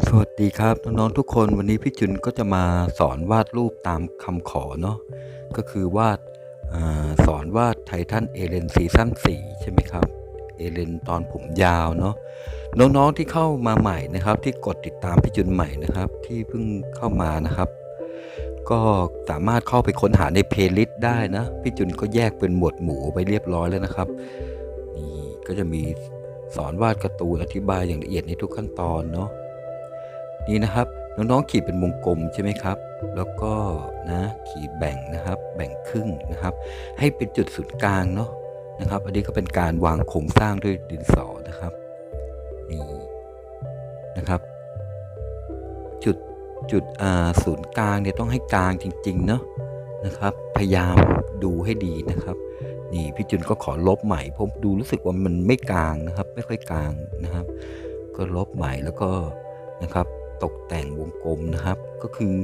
สวัสดีครับน้องๆทุกคนวันนี้พี่จุนก็จะมาสอนวาดรูปตามคำขอเนาะก็คือวาดอสอนวาดไททันเอเลนซีซั่น4ใช่ไหมครับเอเลนตอนผมยาวเนาะน้องๆที่เข้ามาใหม่นะครับ ที่กดติดตามพี่จุนใหม่นะครับ ที่เพิ่งเข้ามานะครับ ก็สามารถเข้าไปค้นหาในเพลย์ลิสต์ได้นะพี่จุนก็แยกเป็นหมวดหมู่ไปเรียบร้อยแล้วนะครับนี่ก็จะมีสอนวาดการ์ตูนอธิบายอย่างละเอียดในทุกขั้นตอนเนาะ นี่นะครับน้องๆขีดเป็นวงกลมใช่ไหมครับ แล้วก็นะขีดแบ่งนะครับ แบ่งครึ่งนะครับ ให้เป็นจุดศูนย์กลางเนาะนะครับ อันนี้ก็เป็นการวางโครงสร้างด้วยดินสอนะครับนี่นะครับ จุดจุดอ่าศูนย์กลางเนี่ยต้องให้กลางจริงๆเนาะนะครับ พยายามดูให้ดีนะครับ นี่พี่จุนก็ขอลบใหม่ผมดูรู้สึกว่ามันไม่กลางนะครับ ไม่ค่อยกลางนะครับ ก็ลบใหม่แล้วก็นะครับ ตกแต่งวงกลมนะครับ ก็คือ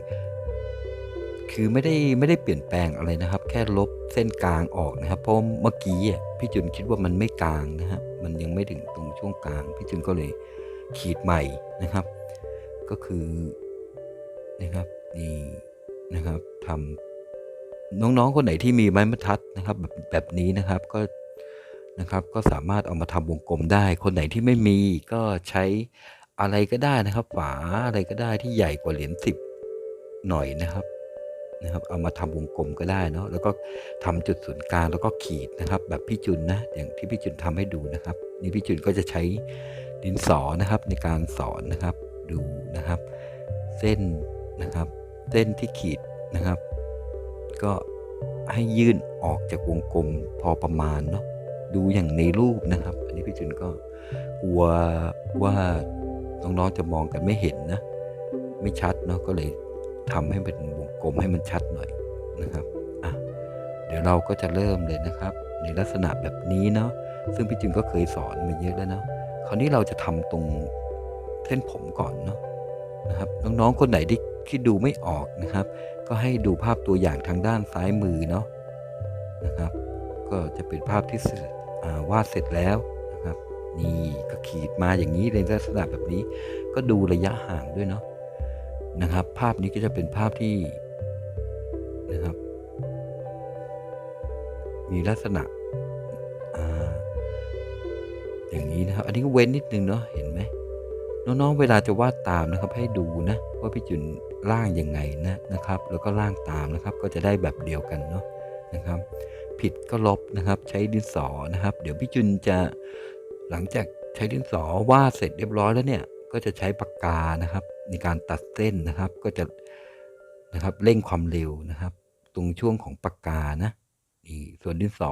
คือไม่ได้ไม่ได้เปลี่ยนแปลงอะไรนะครับ แค่ลบเส้นกลางออกนะครับ เพราะเมื่อกี้อะพี่จุนคิดว่ามันไม่กลางนะฮะมันยังไม่ถึงตรงช่วงกลาง พี่จุนก็เลยขีดใหม่นะครับ ก็คือนะครับนี่นะครับทำน้องๆคนไหนที่มีไม้บรรทัดนะครับ แบบแบบนี้นะครับก็นะครับก็สามารถเอามาทำวงกลมได้ คนไหนที่ไม่มีก็ใช้ อะไรก็ได้นะครับ ฝาอะไรก็ได้ที่ใหญ่กว่าเหรียญสิบหน่อยนะครับนะครับ เอามาทำวงกลมก็ได้เนาะแล้วก็ทำจุดศูนย์กลางแล้วก็ขีดนะครับ แบบพี่จุนนะอย่างที่พี่จุนทำให้ดูนะครับ นี่พี่จุนก็จะใช้ดินสอนะครับในการสอนนะครับดูนะครับ เส้นนะครับ เส้นที่ขีดนะครับ ก็ให้ยื่นออกจากวงกลมพอประมาณเนาะดูอย่างในรูปนะครับ อันนี้พี่จุนก็กลัวว่า น้องๆจะมองกันไม่เห็นนะ ไม่ชัดเนาะก็เลยทำให้เป็นวงกลมให้มันชัดหน่อยนะครับอะเดี๋ยวเราก็จะเริ่มเลยนะครับ ในลักษณะแบบนี้เนาะซึ่งพี่จุนก็เคยสอนมาเยอะแล้วเนาะคราวนี้เราจะทำตรงเส้นผมก่อนเนาะนะครับน้องๆคนไหนที่ที่ดูไม่ออกนะครับ ก็ให้ดูภาพตัวอย่างทางด้านซ้ายมือเนาะนะครับ ก็จะเป็นภาพที่วาดเสร็จแล้วนะครับ นี่ก็ขีดมาอย่างนี้ในลักษณะแบบนี้ ก็ดูระยะห่างด้วยเนาะนะครับ ภาพนี้ก็จะเป็นภาพที่นะครับ มีลักษณะอย่างนี้นะครับ อันนี้ก็เว้นนิดนึงเนาะเห็นไหมน้องๆเวลาจะวาดตามนะครับ ให้ดูนะ ว่าพี่จุนร่างยังไงนะนะครับ แล้วก็ร่างตามนะครับ ก็จะได้แบบเดียวกันเนาะนะครับ ผิดก็ลบนะครับ ใช้ดินสอนะครับ เดี๋ยวพี่จุนจะ หลังจากใช้ดินสอวาดเสร็จเรียบร้อยแล้วเนี่ย ก็จะใช้ปากกานะครับ ในการตัดเส้นนะครับก็จะนะครับเร่งความเร็วนะครับ ตรงช่วงของปากกานะนี่ส่วนดินสอ